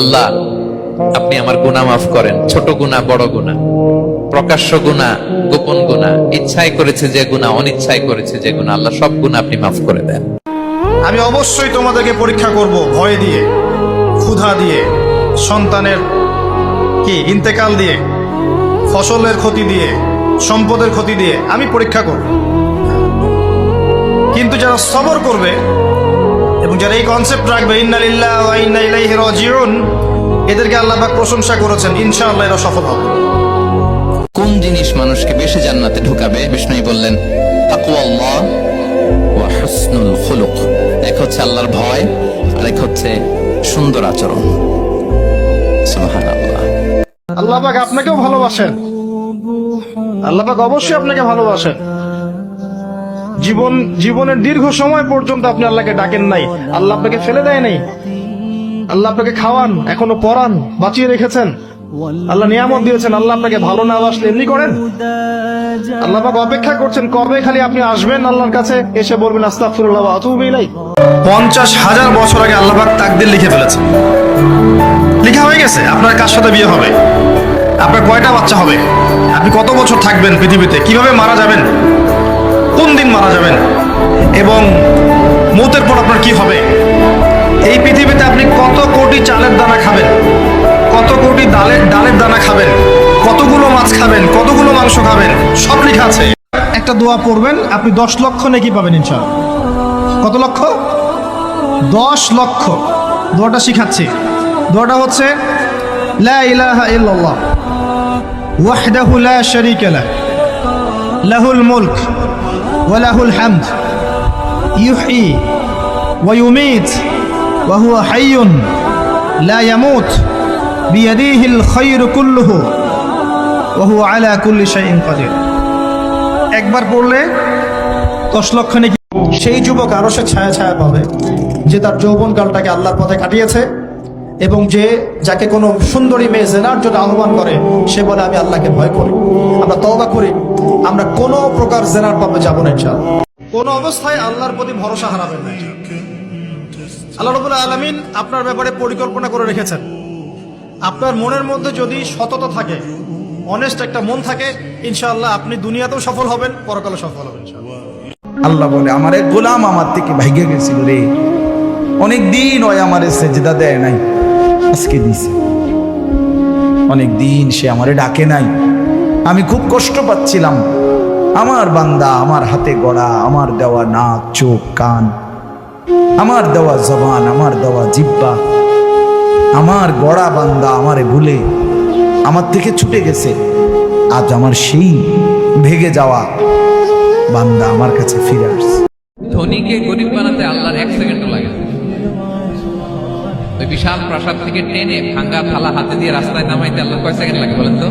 আল্লাহ, আপনি আমার গুনাহ মাফ করেন। ছোট গুনাহ, বড় গুনাহ। প্রকাশ্য গুনাহ, গোপন গুনাহ। ইচ্ছাই করেছে যে গুনাহ, অনিচ্ছাই করেছে যে গুনাহ। আল্লাহ সব গুনাহ আপনি মাফ করে দেন। আমি অবশ্যই তোমাদেরকে পরীক্ষা করব ভয় দিয়ে, ক্ষুধা দিয়ে, সন্তানের কি, ইন্তেকাল দিয়ে, ফসলের ক্ষতি দিয়ে, সম্পদের ক্ষতি দিয়ে আমি পরীক্ষা করব। কিন্তু যারা সবর করবে যারা এই কনসেপ্ট রাখবে ইন্নালিল্লাহ ওয়া রাজিউন এদেরকে আল্লাহ পাক প্রশংসা করেছেন ইনশাআল্লাহ এরা সফল হবে। কোন জিনিস মানুষকে বেশি জান্নাতে ঢুকাবে? বিষ্ণুই বললেন তাকওয়াল্লাহ ওয়া হুসনুল খুলুক এক হচ্ছে আল্লাহর ভয় আর এক হচ্ছে সুন্দর আচরণ। সুবহানাল্লাহ। আল্লাহ পাক আপনাকেও ভালোবাসেন। আল্লাহ পাক অবশ্যই আপনাকে ভালোবাসেন। জীবন, জীবনের দীর্ঘ সময় পর্যন্ত আপনি আল্লাহকে ডাকেন নাই। আল্লাহ আপনাকে ফেলে দেয় নাই। আল্লাহ আপনাকে খাওয়ান, এখনও পরান, বাঁচিয়ে রেখেছেন। আল্লাহ নিয়ামত দিয়েছেন, আল্লাহ আপনাকে ভালো না বাসলে এমনি করেন। আল্লাহ পাক অপেক্ষা করছেন, কবে খালি আপনি আসবেন আল্লাহর কাছে? এসে বলবেন, আস্তাগফিরুল্লাহ ওয়া আতুবু পঞ্চাশ হাজার বছর আগে আল্লাহ তাকদির লিখে ফেলেছেন। লিখা হয়ে গেছে, আপনার কার সাথে বিয়ে হবে? আপনার কয়টা বাচ্চা হবে? আপনি কত বছর থাকবেন পৃথিবীতে? কীভাবে মারা যাবেন? মারা যাবেন এবং মৌতের পর আপনার কি হবে? এই পৃথিবীতে আপনি কত কোটি চালের দানা খাবেন? কত কোটি ডালের ডালের দানা খাবেন? কতগুলো মাছ খাবেন? কতগুলো মাংস খাবেন? সব লেখা আছে। একটা দোয়া পড়বেন, আপনি দশ লক্ষ নাকি পাবেন ইনশাআল্লাহ কত লক্ষ? দশ লক্ষ। দোয়াটা শিখাচ্ছি। দোয়াটা হচ্ছে, লা ওয়াহদাহু লা শারীকা লাহ। লাহুল মুলক। ওয়া ইউমীত ওয়া হুয়া হাইয়ুন লা ইয়ামুত বিয়াদিহিল খায়রু কুল্লুহু ওয়া হুয়া আলা কুল্লি শাইইন কাদির। একবার পড়লে দশ লক্ষ সেই যুবক আরও সে ছায়া ছায়া পাবে যে তার যৌবনকালটাকে আল্লাহর পথে কাটিয়েছে। এবং যে, যাকে কোনো সুন্দরী মেয়ে জেনার জন্য আহ্বান করে, সে বলে, আমি আল্লাহকে ভয় করি। আমরা তওবা করি। আমরা কোনো প্রকার জেনার পাবে যাব না, ইনশাআল্লাহ। কোন অবস্থায় আল্লাহর প্রতি ভরসা হারাবেন না আল্লাহ রবুল্লা আলমিন আপনার ব্যাপারে পরিকল্পনা করে রেখেছেন। আপনার মনের মধ্যে যদি সততা থাকে অনেস্ট একটা মন থাকে, ইনশাআল্লাহ আপনি দুনিয়াতেও সফল হবেন পরকালে সফল হবেন আল্লাহ বলে, আমার এক গোলাম আমার থেকে ভাইগে গেছিল রে। অনেক দিন ওই আমার সেজদা দেয় নাই। আজকে দিছে। অনেক দিন সে আমারে ডাকে নাই। আমি খুব কষ্ট পাচ্ছিলাম। আমার বান্দা, আমার হাতে গড়া, আমার দেওয়া নাক, চোখ, কান, আমার দেওয়া জবান, আমার দেওয়া জিব্বা, আমার গড়া বান্দা আমারে ভুলে আমার থেকে ছুটে গেছে। আজ আমার সেই ভেগে যাওয়া বান্দা আমার কাছে ফিরে আসছে। ধনীকে গরিব বানাতে আল্লাহর এক সেকেন্ডও লাগে বিশাল প্রাসাদ থেকে টেনে ভাঙ্গা থালা হাতে দিয়ে রাস্তায় নামাইতে আল্লাহ কয় সেকেন্ড লাগে বলেন তো?